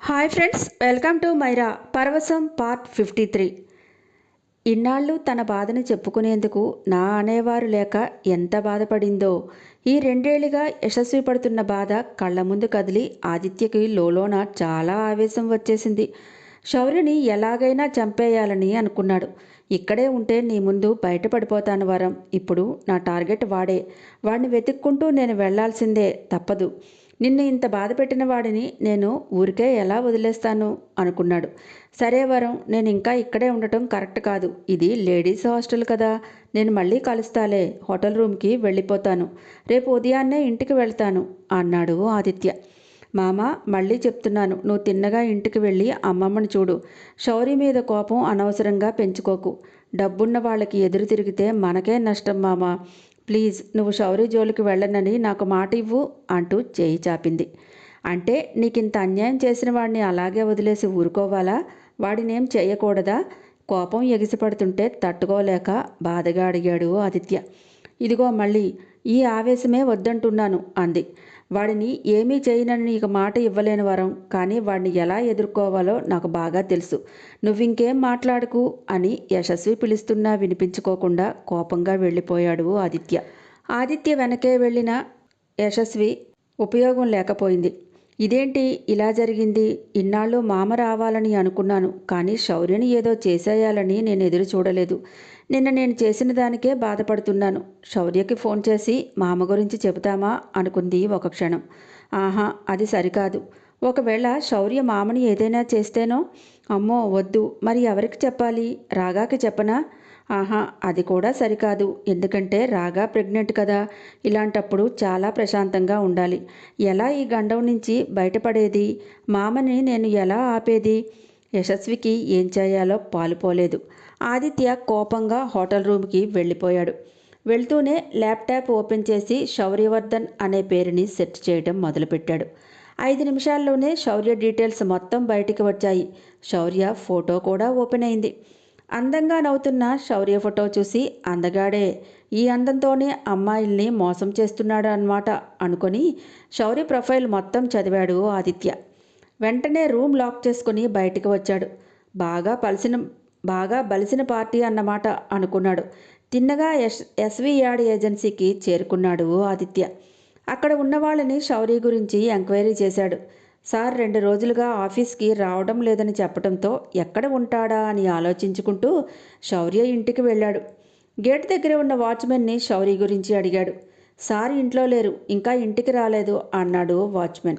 Hi friends welcome to Myra పరవశం part fifty three. ఇన్నాళ్ళు తన బాధని చెప్పుకునేందుకు నా అనేవారు లేక ఎంత బాధపడిందో ఈ రెండేళ్ళుగా యశస్వి పడుతున్న బాధ కళ్ళ ముందు కదిలి ఆదిత్యకి లోలోన చాలా ఆవేశం వచ్చేసింది. శౌర్యని ఎలాగైనా చంపేయాలని అనుకున్నాడు. ఇక్కడే ఉంటే నీ ముందు బయటపడిపోతాను వరం. ఇప్పుడు నా టార్గెట్ వాడే. వాడిని వెతుక్కుంటూ నేను వెళ్ళాల్సిందే తప్పదు. నిన్ను ఇంత బాధ పెట్టిన వాడిని నేను ఊరికే ఎలా వదిలేస్తాను? అనుకున్నాడు. సరే వరం నేను ఇంకా ఇక్కడే ఉండటం కరెక్ట్ కాదు. ఇది లేడీస్ హాస్టల్ కదా. నేను మళ్ళీ కలుస్తాలే. హోటల్ రూమ్కి వెళ్ళిపోతాను. రేపు ఉదయాన్నే ఇంటికి వెళ్తాను అన్నాడు ఆదిత్య. మామ మళ్ళీ చెప్తున్నాను. నువ్వు తిన్నగా ఇంటికి వెళ్ళి అమ్మమ్మని చూడు. శౌరి మీద కోపం అనవసరంగా పెంచుకోకు. డబ్బున్న వాళ్ళకి ఎదురు తిరిగితే మనకే నష్టం మామ. ప్లీజ్ నువ్వు శౌరి జోలికి వెళ్ళనని నాకు మాట ఇవ్వు అంటూ చేయి చాపింది. అంటే నీకింత అన్యాయం చేసిన వాడిని అలాగే వదిలేసి ఊరుకోవాలా? వాడినేం చేయకూడదా? కోపం ఎగిసిపడుతుంటే తట్టుకోలేక బాధగా అడిగాడు ఆదిత్య. ఇదిగో మళ్ళీ ఈ ఆవేశమే వద్దంటున్నాను అంది. వాడిని ఏమీ చేయనని నీకు మాట ఇవ్వలేని వరం కానీ వాడిని ఎలా ఎదుర్కోవాలో నాకు బాగా తెలుసు. నువ్వింకేం మాట్లాడుకు అని యశస్వి పిలుస్తున్నా వినిపించుకోకుండా కోపంగా వెళ్ళిపోయాడు ఆదిత్య. ఆదిత్య వెనకే వెళ్ళిన యశస్వి ఉపయోగం లేకపోయింది. ఇదేంటి? ఇలా జరిగింది. ఇన్నాళ్ళు మామ రావాలని అనుకున్నాను. కానీ శౌర్యని ఏదో చేసేయాలని నేను ఎదురు చూడలేదు. నిన్న నేను చేసిన దానికే బాధపడుతున్నాను. శౌర్యకి ఫోన్ చేసి మామ గురించి చెబుతామా? అనుకుంది ఒక క్షణం. ఆహా అది సరికాదు. ఒకవేళ శౌర్య మామని ఏదైనా చేస్తేనో? అమ్మో వద్దు. మరి ఎవరికి చెప్పాలి? రాగాకి చెప్పనా? ఆహా అది కూడా సరికాదు. ఎందుకంటే రాగా ప్రెగ్నెంట్ కదా. ఇలాంటప్పుడు చాలా ప్రశాంతంగా ఉండాలి. ఎలా ఈ గండం నుంచి బయటపడేది? మామని నేను ఎలా ఆపేది? యశస్వికి ఏం చేయాలో పాలుపోలేదు ఆదిత్య కోపంగా హోటల్ రూమ్కి వెళ్ళిపోయాడు. వెళ్తూనే ల్యాప్టాప్ ఓపెన్ చేసి శౌర్యవర్ధన్ అనే పేరుని సెర్చ్ చేయడం మొదలుపెట్టాడు. ఐదు నిమిషాల్లోనే శౌర్య డీటెయిల్స్ మొత్తం బయటికి వచ్చాయి. శౌర్య ఫోటో కూడా ఓపెన్ అయింది. అందంగా నవ్వుతున్న శౌర్య ఫోటో చూసి అందగాడే ఈ అందంతోనే అమ్మాయిల్ని మోసం చేస్తున్నాడు అన్నమాట అనుకొని శౌర్య ప్రొఫైల్ మొత్తం చదివాడు ఆదిత్య. వెంటనే రూమ్ లాక్ చేసుకుని బయటికి వచ్చాడు. బాగా పలిసిన బాగా బలిసిన పార్టీ అన్నమాట అనుకున్నాడు. తిన్నగా ఎస్ ఎస్వి యాడ్ ఏజెన్సీకి చేరుకున్నాడు ఆదిత్య. అక్కడ ఉన్న వాళ్ళని శౌర్య గురించి ఎంక్వైరీ చేశాడు. సార్ రెండు రోజులుగా ఆఫీస్కి రావడం లేదని చెప్పడంతో ఎక్కడ ఉంటాడా అని ఆలోచించుకుంటూ శౌర్య ఇంటికి వెళ్ళాడు. గేట్ దగ్గర ఉన్న వాచ్మెన్ని శౌర్య గురించి అడిగాడు. సార్ ఇంట్లో లేరు. ఇంకా ఇంటికి రాలేదు అన్నాడు వాచ్మెన్.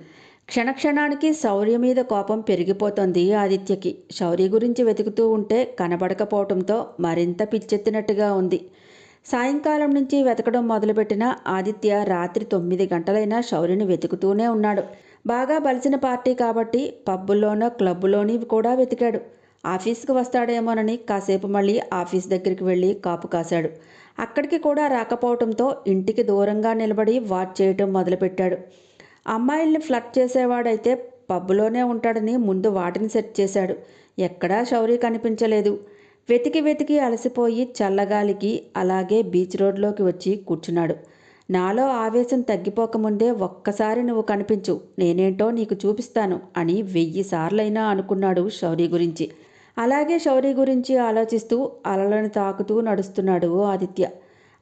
క్షణక్షణానికి శౌర్య మీద కోపం పెరిగిపోతోంది ఆదిత్యకి. శౌర్య గురించి వెతుకుతూ ఉంటే కనబడకపోవడంతో మరింత పిచ్చెత్తినట్టుగా ఉంది. సాయంకాలం నుంచి వెతకడం మొదలుపెట్టిన ఆదిత్య రాత్రి తొమ్మిది గంటలైనా శౌర్యని వెతుకుతూనే ఉన్నాడు. బాగా బలిసిన పార్టీ కాబట్టి పబ్బుల్లోనో క్లబ్బులోని కూడా వెతికాడు. ఆఫీస్కి వస్తాడేమోనని కాసేపు మళ్ళీ ఆఫీస్ దగ్గరికి వెళ్ళి కాపు కాశాడు. అక్కడికి కూడా రాకపోవడంతో ఇంటికి దూరంగా నిలబడి వాచ్ చేయటం మొదలుపెట్టాడు. అమ్మాయిల్ని ఫ్లట్ చేసేవాడైతే పబ్బులోనే ఉంటాడని ముందు వాటిని సెట్ చేశాడు. ఎక్కడా శౌరి కనిపించలేదు. వెతికి వెతికి అలసిపోయి చల్లగాలికి అలాగే బీచ్ రోడ్లోకి వచ్చి కూర్చున్నాడు. నాలో ఆవేశం తగ్గిపోకముందే ఒక్కసారి నువ్వు కనిపించు. నేనేంటో నీకు చూపిస్తాను అని వెయ్యి సార్లైనా అనుకున్నాడు శౌరి గురించి. అలాగే శౌరి గురించి ఆలోచిస్తూ అలలను తాకుతూ నడుస్తున్నాడు ఆదిత్య.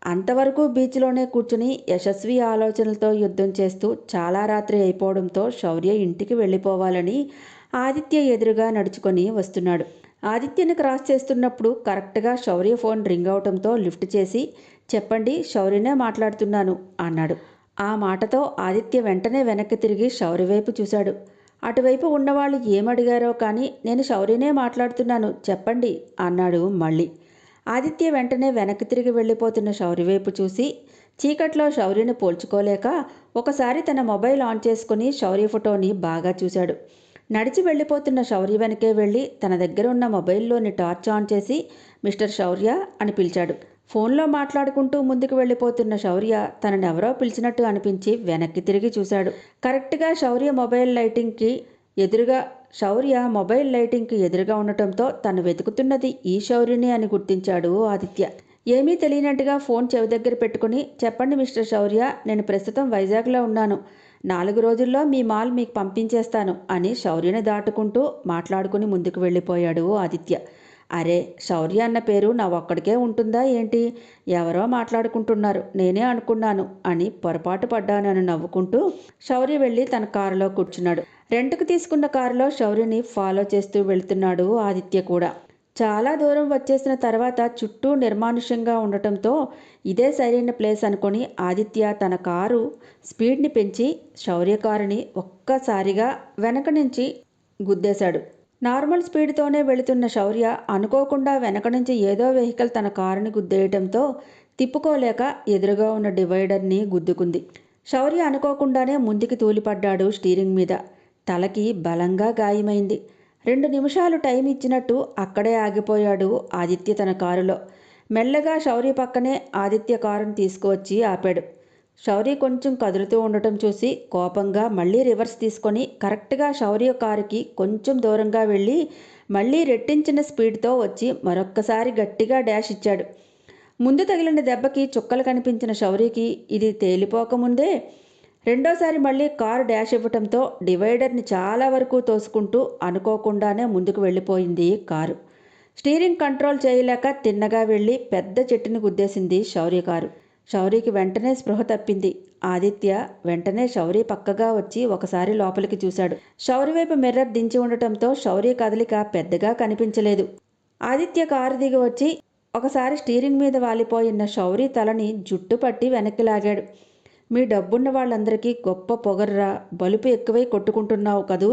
అంతవరకు బీచ్లోనే కూర్చుని యశస్వి ఆలోచనలతో యుద్ధం చేస్తూ చాలా రాత్రి అయిపోవడంతో శౌర్య ఇంటికి వెళ్ళిపోవాలని ఆదిత్య ఎదురుగా నడుచుకొని వస్తున్నాడు. ఆదిత్యని క్రాస్ చేస్తున్నప్పుడు కరెక్ట్గా శౌర్య ఫోన్ రింగ్ అవటంతో లిఫ్ట్ చేసి చెప్పండి శౌర్యనే మాట్లాడుతున్నాను అన్నాడు. ఆ మాటతో ఆదిత్య వెంటనే వెనక్కి తిరిగి శౌర్య వైపు చూశాడు. అటువైపు ఉన్నవాళ్ళు ఏమడిగారో కానీ నేను శౌర్యనే మాట్లాడుతున్నాను చెప్పండి అన్నాడు మళ్ళీ. ఆదిత్య వెంటనే వెనక్కి తిరిగి వెళ్ళిపోతున్న శౌర్య వైపు చూసి చీకట్లో శౌర్యని పోల్చుకోలేక ఒకసారి తన మొబైల్ ఆన్ చేసుకుని శౌర్య ఫోటోని బాగా చూశాడు. నడిచి వెళ్ళిపోతున్న శౌర్య వెనకే వెళ్ళి తన దగ్గర ఉన్న మొబైల్లోని టార్చ్ ఆన్ చేసి మిస్టర్ శౌర్య అని పిలిచాడు. ఫోన్లో మాట్లాడుకుంటూ ముందుకు వెళ్ళిపోతున్న శౌర్య తనని ఎవరో పిలిచినట్టు అనిపించి వెనక్కి తిరిగి చూశాడు. కరెక్ట్గా శౌర్య మొబైల్ లైటింగ్కి ఎదురుగా శౌర్య మొబైల్ లైటింగ్కి ఎదురుగా ఉండటంతో తను వెతుకుతున్నది ఈ శౌర్యని అని గుర్తించాడు ఆదిత్య. ఏమీ తెలియనట్టుగా ఫోన్ చెవి దగ్గర పెట్టుకుని చెప్పండి మిస్టర్ శౌర్య నేను ప్రస్తుతం వైజాగ్లో ఉన్నాను. నాలుగు రోజుల్లో మీ మాల్ మీకు పంపించేస్తాను అని శౌర్యని దాటుకుంటూ మాట్లాడుకుని ముందుకు వెళ్ళిపోయాడు ఆదిత్య. అరే శౌర్య అన్న పేరు నా ఒక్కడికే ఉంటుందా ఏంటి? ఎవరో మాట్లాడుకుంటున్నారు. నేనే అనుకున్నాను అని పొరపాటు పడ్డానని నవ్వుకుంటూ శౌర్య వెళ్ళి తన కారులో కూర్చున్నాడు. రెంట్కు తీసుకున్న కారులో శౌర్యని ఫాలో చేస్తూ వెళ్తున్నాడు ఆదిత్య కూడా. చాలా దూరం వచ్చేసిన తర్వాత చుట్టూ నిర్మానుష్యంగా ఉండటంతో ఇదే సరైన ప్లేస్ అనుకొని ఆదిత్య తన కారు స్పీడ్ని పెంచి శౌర్య కారుని ఒక్కసారిగా వెనక నుంచి గుద్దేశాడు. నార్మల్ స్పీడ్తోనే వెళుతున్న శౌర్య అనుకోకుండా వెనక నుంచి ఏదో వెహికల్ తన కారుని గుద్దేయటంతో తిప్పుకోలేక ఎదురుగా ఉన్న డివైడర్ని గుద్దుకుంది. శౌర్య అనుకోకుండానే ముందుకి తూలిపడ్డాడు స్టీరింగ్ మీద. తలకి బలంగా గాయమైంది. రెండు నిమిషాలు టైం ఇచ్చినట్టు అక్కడే ఆగిపోయాడు ఆదిత్య తన కారులో. మెల్లగా శౌర్య పక్కనే ఆదిత్య కారును తీసుకువచ్చి ఆపాడు. శౌర్య కొంచెం కదులుతూ ఉండటం చూసి కోపంగా మళ్ళీ రివర్స్ తీసుకొని కరెక్ట్గా శౌర్య కారుకి కొంచెం దూరంగా వెళ్ళి మళ్ళీ రెట్టించిన స్పీడ్తో వచ్చి మరొక్కసారి గట్టిగా డాష్ ఇచ్చాడు. ముందు తగిలిన దెబ్బకి చుక్కలు కనిపించిన శౌర్యకి ఇది తేలిపోకముందే రెండోసారి మళ్ళీ కారు డాష్ ఇవ్వటంతో డివైడర్ని చాలా వరకు తోసుకుంటూ అనుకోకుండానే ముందుకు వెళ్ళిపోయింది కారు. స్టీరింగ్ కంట్రోల్ చేయలేక తిన్నగా వెళ్ళి పెద్ద చెట్టుని గుద్దేసింది శౌర్య కారు. శౌరికి వెంటనే స్పృహ తప్పింది. ఆదిత్య వెంటనే శౌరి పక్కగా వచ్చి ఒకసారి లోపలికి చూశాడు. శౌరి వైపు మిర్రర్ దించి ఉండటంతో శౌరి కదలిక పెద్దగా కనిపించలేదు. ఆదిత్య కారు దిగి వచ్చి ఒకసారి స్టీరింగ్ మీద వాలిపోయిన శౌరి తలని జుట్టు పట్టి వెనక్కి లాగాడు. మీ డబ్బున్న వాళ్ళందరికీ గొప్ప పొగర్రా బలుపు ఎక్కువై కొట్టుకుంటున్నావు కదూ?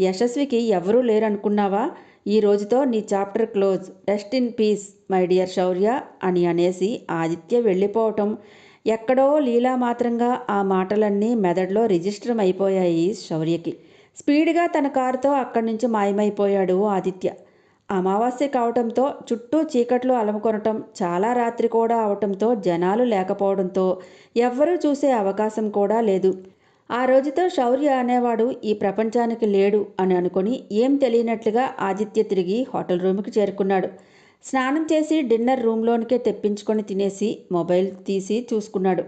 యశస్వికి ఎవరూ లేరనుకున్నావా? ఈ రోజుతో నీ chapter close. Rest in peace my dear Shaurya అని అనేసి ఆదిత్య వెళ్ళిపోవటం. ఎక్కడో లీలా మాత్రంగా ఆ మాటలన్నీ మెదడులో రిజిస్టర్ అయిపోయాయి శౌర్యకి. స్పీడ్గా తన కారుతో అక్కడి నుంచి మాయమైపోయాడు ఆదిత్య. అమావాస్య కావటంతో చుట్టూ చీకట్లు అలముకొనటం చాలా రాత్రి కూడా అవటంతో జనాలు లేకపోవడంతో ఎవ్వరూ చూసే అవకాశం కూడా లేదు. ఆ రోజుతో శౌర్య అనేవాడు ఈ ప్రపంచానికి లేడు అని అనుకుని ఏం తెలియనట్లుగా ఆదిత్య తిరిగి హోటల్ రూమ్కి చేరుకున్నాడు. స్నానం చేసి డిన్నర్ రూమ్లోనికే తెప్పించుకొని తినేసి మొబైల్ తీసి చూసుకున్నాడు.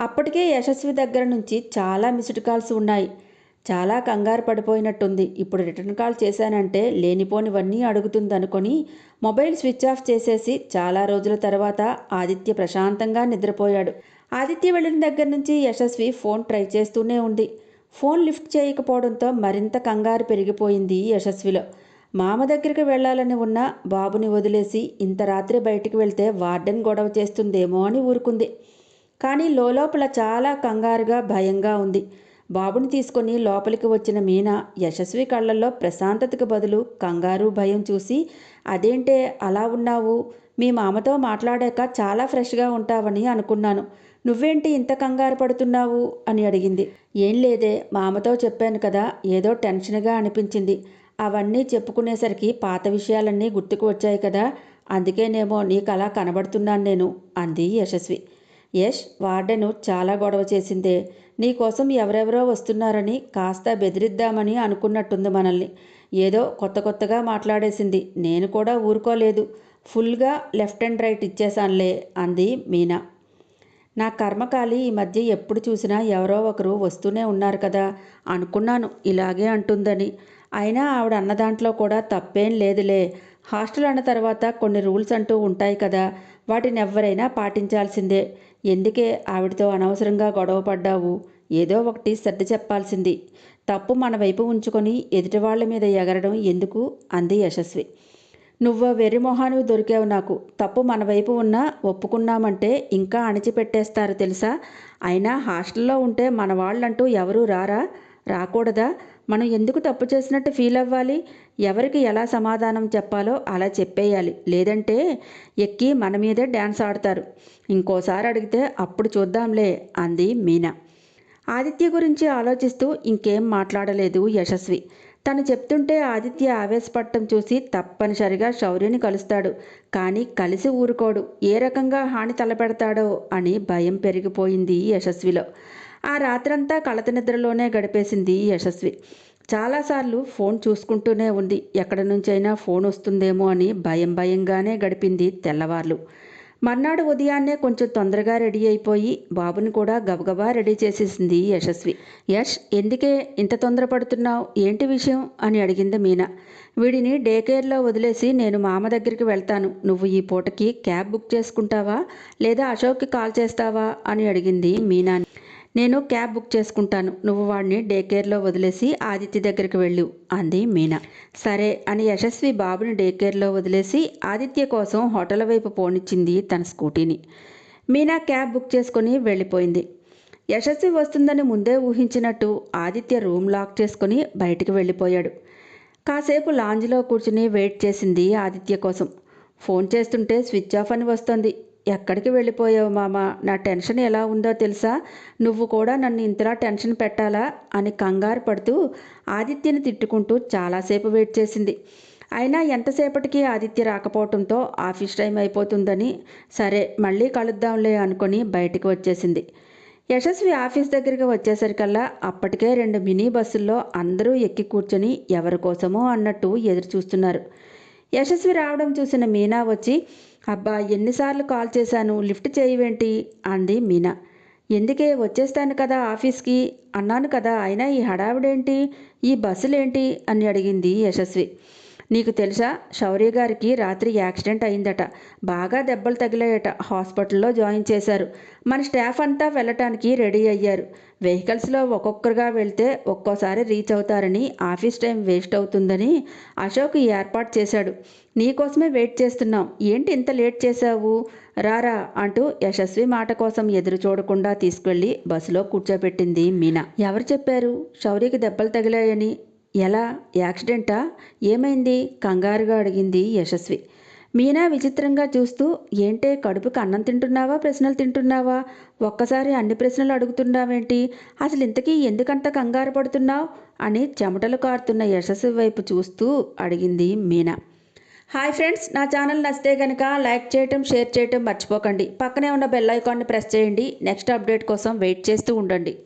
అప్పటికే యశస్వి దగ్గర నుంచి చాలా మిస్డ్ కాల్స్ ఉన్నాయి. చాలా కంగారు పడిపోయినట్టుంది. ఇప్పుడు రిటర్న్ కాల్ చేశానంటే లేనిపోనివన్నీ అడుగుతుందనుకొని మొబైల్ స్విచ్ ఆఫ్ చేసేసి చాలా రోజుల తర్వాత ఆదిత్య ప్రశాంతంగా నిద్రపోయాడు. ఆదిత్య వెళ్ళిన దగ్గర నుంచి యశస్వి ఫోన్ ట్రై చేస్తూనే ఉంది. ఫోన్ లిఫ్ట్ చేయకపోవడంతో మరింత కంగారు పెరిగిపోయింది యశస్విలో. మామ దగ్గరికి వెళ్ళాలని ఉన్న బాబుని వదిలేసి ఇంత రాత్రి బయటికి వెళ్తే వార్డెన్ గొడవ చేస్తుందేమో అని ఊరుకుంది. కానీ లోపల చాలా కంగారుగా భయంగా ఉంది. బాబుని తీసుకొని లోపలికి వచ్చిన మీనా యశస్వి కళ్ళల్లో ప్రశాంతతకు బదులు కంగారు భయం చూసి అదేంటే అలా ఉన్నావు? మీ మామతో మాట్లాడాక చాలా ఫ్రెష్గా ఉంటావని అనుకున్నాను. నువ్వేంటి ఇంత కంగారు పడుతున్నావు? అని అడిగింది. ఏం లేదే మామతో చెప్పాను కదా ఏదో టెన్షన్గా అనిపించింది. అవన్నీ చెప్పుకునేసరికి పాత విషయాలన్నీ గుర్తుకు వచ్చాయి కదా అందుకేనేమో నీకు అలా కనబడుతున్నాను నేను అంది యశస్వి. యష్ వార్డెను చాలా గొడవ చేసిందే. నీకోసం ఎవరెవరో వస్తున్నారని కాస్త బెదిరిద్దామని అనుకున్నట్టుంది మనల్ని. ఏదో కొత్త కొత్తగా మాట్లాడేసింది. నేను కూడా ఊరుకోలేదు. ఫుల్గా లెఫ్ట్ అండ్ రైట్ ఇచ్చేసానులే అంది మీనా. నా కర్మకాలి ఈ మధ్య ఎప్పుడు చూసినా ఎవరో ఒకరు వస్తూనే ఉన్నారు కదా అనుకున్నాను ఇలాగే అంటుందని. అయినా ఆవిడ అన్న దాంట్లో కూడా తప్పేం లేదులే. హాస్టల్ అన్న తర్వాత కొన్ని రూల్స్ అంటూ ఉంటాయి కదా వాటిని ఎవరైనా పాటించాల్సిందే. ఎందుకే ఆవిడతో అనవసరంగా గొడవ పడ్డావు? ఏదో ఒకటి సర్ది చెప్పాల్సింది. తప్పు మన వైపు ఉంచుకొని ఎదుటివాళ్ళ మీద ఎగరడం ఎందుకు? అంది యశస్వి. నువ్వు వెర్రి దొరికావు నాకు. తప్పు మన వైపు ఉన్నా ఒప్పుకున్నామంటే ఇంకా అణిచిపెట్టేస్తారు తెలుసా? అయినా హాస్టల్లో ఉంటే మన వాళ్ళంటూ ఎవరూ రారా? రాకూడదా? మనం ఎందుకు తప్పు చేసినట్టు ఫీల్ అవ్వాలి? ఎవరికి ఎలా సమాధానం చెప్పాలో అలా చెప్పేయాలి. లేదంటే ఎక్కి మన మీదే డ్యాన్స్ ఆడతారు. ఇంకోసారి అడిగితే అప్పుడు చూద్దాంలే అంది మీనా. ఆదిత్య గురించి ఆలోచిస్తూ ఇంకేం మాట్లాడలేదు యశస్వి. తను చెప్తుంటే ఆదిత్య ఆవేశపడటం చూసి తప్పనిసరిగా శౌర్యని కలుస్తాడు. కానీ కలిసి ఊరుకోడు. ఏ రకంగా హాని తలపెడతాడో అని భయం పెరిగిపోయింది యశస్విలో. ఆ రాత్రంతా కలత నిద్రలోనే గడిపేసింది యశస్వి. చాలాసార్లు ఫోన్ చూసుకుంటూనే ఉంది. ఎక్కడి నుంచైనా ఫోన్ వస్తుందేమో అని భయం భయంగానే గడిపింది తెల్లవార్లు. మర్నాడు ఉదయాన్నే కొంచెం తొందరగా రెడీ అయిపోయి బాబుని కూడా గబగబా రెడీ చేసేసింది యశస్వి. యష్ ఎందుకే ఇంత తొందరపడుతున్నావు? ఏంటి విషయం? అని అడిగింది మీనా. వీడిని డే కేర్లో వదిలేసి నేను మామ దగ్గరికి వెళ్తాను. నువ్వు ఈ పూటకి క్యాబ్ బుక్ చేసుకుంటావా? లేదా అశోక్కి కాల్ చేస్తావా? అని అడిగింది మీనాని నేను క్యాబ్ బుక్ చేసుకుంటాను. నువ్వు వాడిని డే కేర్లో వదిలేసి ఆదిత్య దగ్గరికి వెళ్ళు అంది మీనా. సరే అని యశస్వి బాబుని డే కేర్లో వదిలేసి ఆదిత్య కోసం హోటల్ వైపు పోనిచ్చింది తన స్కూటీని. మీనా క్యాబ్ బుక్ చేసుకొని వెళ్ళిపోయింది. యశస్వి వస్తుందని ముందే ఊహించినట్టు ఆదిత్య రూమ్ లాక్ చేసుకొని బయటికి వెళ్ళిపోయాడు. కాసేపు లాంజ్లో కూర్చుని వెయిట్ చేసింది ఆదిత్య కోసం. ఫోన్ చేస్తుంటే స్విచ్ ఆఫ్ అని వస్తుంది. ఎక్కడికి వెళ్ళిపోయావు మామ? నా టెన్షన్ ఎలా ఉందో తెలుసా? నువ్వు కూడా నన్ను ఇంతలా టెన్షన్ పెట్టాలా? అని కంగారు పడుతూ ఆదిత్యని తిట్టుకుంటూ చాలాసేపు వెయిట్ చేసింది. అయినా ఎంతసేపటికి ఆదిత్య రాకపోవటంతో ఆఫీస్ టైం అయిపోతుందని సరే మళ్ళీ కలుద్దాంలే అనుకొని బయటికి వచ్చేసింది. యశస్వి ఆఫీస్ దగ్గరికి వచ్చేసరికల్లా అప్పటికే రెండు మినీ బస్సుల్లో అందరూ ఎక్కి కూర్చొని ఎవరి కోసమో అన్నట్టు ఎదురు చూస్తున్నారు యశస్వి రావడం చూసిన మీనా వచ్చి అబ్బా ఎన్నిసార్లు కాల్ చేశాను లిఫ్ట్ చేయవేంటి? అంది మీనా. ఎందుకే వచ్చేస్తాను కదా ఆఫీస్కి? అన్నాను కదా అయినా ఈ హడావిడేంటి? ఈ బస్సులేంటి? అని అడిగింది యశస్వి. నీకు తెలుసా? శౌర్య గారికి రాత్రి యాక్సిడెంట్ అయిందట. బాగా దెబ్బలు తగిలాయట. హాస్పిటల్లో జాయిన్ చేశారు. మన స్టాఫ్ అంతా వెళ్ళటానికి రెడీ అయ్యారు. వెహికల్స్లో ఒక్కొక్కరుగా వెళ్తే ఒక్కోసారి రీచ్ అవుతారని ఆఫీస్ టైం వేస్ట్ అవుతుందని అశోక్ ఏర్పాటు చేశాడు. నీకోసమే వెయిట్ చేస్తున్నాం. ఏంటి ఇంత లేట్ చేశావు? రారా అంటూ యశస్వి మాట కోసం ఎదురు చూడకుండా తీసుకెళ్ళి బస్సులో కూర్చోబెట్టింది మీనా. ఎవరు చెప్పారు? శౌర్యకి దెబ్బలు తగిలాయని. ఎలా? యాక్సిడెంటా? ఏమైంది? కంగారుగా అడిగింది యశస్వి. మీనా విచిత్రంగా చూస్తూ ఏంటే కడుపుకి అన్నం తింటున్నావా? ప్రశ్నలు తింటున్నావా? ఒక్కసారి అన్ని ప్రశ్నలు అడుగుతున్నావేంటి? అసలు ఇంతకీ ఎందుకంత కంగారు పడుతున్నావు? అని చెమటలు కారుతున్న యశస్వి వైపు చూస్తూ అడిగింది మీనా. హాయ్ ఫ్రెండ్స్ నా ఛానల్ నచ్చితే కనుక లైక్ చేయటం షేర్ చేయటం మర్చిపోకండి. పక్కనే ఉన్న బెల్ ఐకాన్ని ప్రెస్ చేయండి. నెక్స్ట్ అప్డేట్ కోసం వెయిట్ చేస్తూ ఉండండి.